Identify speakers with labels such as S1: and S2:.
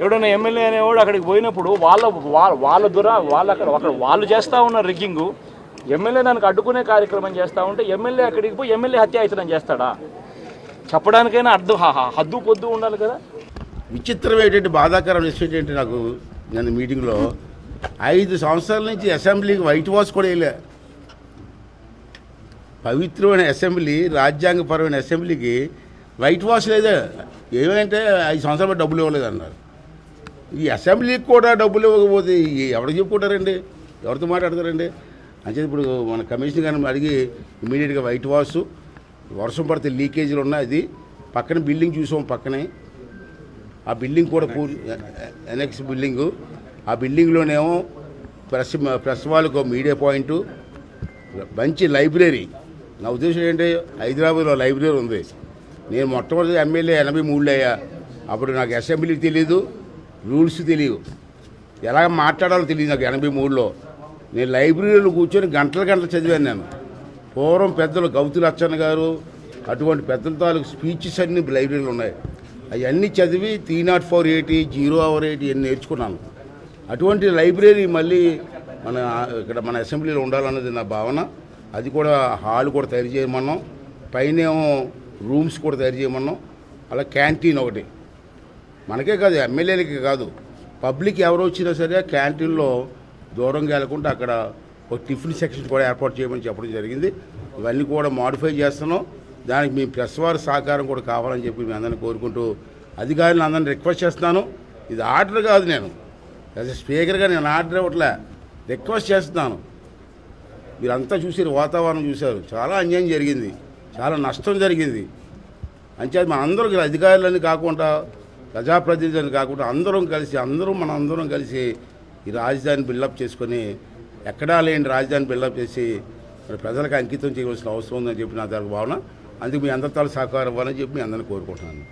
S1: ఎవడైనా ఎమ్మెల్యే అనేవాడు అక్కడికి పోయినప్పుడు వాళ్ళ వాళ్ళ వాళ్ళ వాళ్ళు అక్కడ అక్కడ వాళ్ళు చేస్తూ ఉన్న రిగ్గింగు ఎమ్మెల్యే దానికి అడ్డుకునే కార్యక్రమం చేస్తూ ఉంటే ఎమ్మెల్యే అక్కడికి పోయి ఎమ్మెల్యే హత్యాయత్నం చేస్తాడా? చెప్పడానికైనా అడ్డు హద్దు పొద్దు ఉండాలి కదా.
S2: విచిత్రం బాధాకరం విషయం ఏంటంటే నాకు నేను మీటింగ్లో ఐదు సంవత్సరాల నుంచి అసెంబ్లీకి వైట్ వాష్ కూడా వేయలే. పవిత్రమైన అసెంబ్లీ రాజ్యాంగపరమైన అసెంబ్లీకి వైట్ వాష్ లేదా. ఏమంటే ఐదు సంవత్సరాలు డబ్బులు ఇవ్వలేదు అన్నారు. ఈ అసెంబ్లీకి కూడా డబ్బులు ఇవ్వకపోతే ఎవరు చెప్పుకుంటారండి ఎవరితో మాట్లాడతారండి అంటే ఇప్పుడు మన కమిషన్ గారిని అడిగి ఇమీడియట్గా వైట్ వాష్ వర్షం పడితే లీకేజీలు ఉన్నాయి అది పక్కన బిల్డింగ్ చూసాం పక్కనే ఆ బిల్డింగ్ కూడా పూర్తి ఎనెక్స్ బిల్డింగు ఆ బిల్డింగ్లోనేమో ప్రెస్ ప్రెస్ వాళ్ళకు మీడియా పాయింట్ మంచి లైబ్రరీ నా ఉద్దేశం ఏంటంటే హైదరాబాద్లో లైబ్రరీ ఉంది నేను మొట్టమొదటి ఎమ్మెల్యే ఎనభై మూడులో అయ్యా అప్పుడు నాకు అసెంబ్లీ తెలియదు రూల్స్ తెలియవు. ఎలా మాట్లాడాలో తెలియదు నాకు ఎనభై మూడులో. నేను లైబ్రరీలో కూర్చొని గంటల గంటలు చదివాను నేను. పూర్వం పెద్దలు గౌతు లచ్చన్న గారు అటువంటి పెద్దల తాలూకు స్పీచెస్ అన్ని లైబ్రరీలో ఉన్నాయి. అవన్నీ చదివి three not four eighty zero hour eighty అన్ని నేర్చుకున్నాను. అటువంటి లైబ్రరీ మళ్ళీ మన ఇక్కడ మన అసెంబ్లీలో ఉండాలన్నది నా భావన. అది కూడా హాల్ కూడా తయారు చేయమన్నాం. పైనేమో రూమ్స్ కూడా తయారు చేయమన్నాం. అలా క్యాంటీన్ ఒకటి. మనకే కాదు ఎమ్మెల్యేలకి కాదు. పబ్లిక్ ఎవరు వచ్చినా సరే క్యాంటీన్లో దూరంగా వెళ్ళకుండా అక్కడ ఒక టిఫిన్ సెక్షన్ కూడా ఏర్పాటు చేయమని చెప్పడం జరిగింది. ఇవన్నీ కూడా మాడిఫై చేస్తున్నాం. దానికి మీ ప్రెస్ వారి సహకారం కూడా కావాలని చెప్పి మీ అందరిని కోరుకుంటూ అధికారులను అందరిని రిక్వెస్ట్ చేస్తున్నాను. ఇది ఆర్డర్ కాదు నేను. యాజ్ స్పీకర్గా నేను ఆర్డర్ ఇవ్వట్లే. రిక్వెస్ట్ చేస్తున్నాను. మీరంతా చూసారు వాతావరణం చూశారు. చాలా అన్యాయం జరిగింది. చాలా నష్టం జరిగింది. అంచేది మనందరూ అందరం అధికారులని కాకుండా ప్రజాప్రతినిధులు కాకుండా అందరం కలిసి అందరం మన అందరం కలిసి ఈ రాజధాని బిల్డప్ చేసుకొని ఎక్కడా లేని రాజధాని బిల్డప్ చేసి మరి ప్రజలకు అంకితం చేయవలసిన అవసరం ఉందని చెప్పి నా దానికి భావన. అందుకు మీ అందరితో సహకారం ఇవ్వాలని చెప్పి మీ అందరిని కోరుకుంటున్నాను.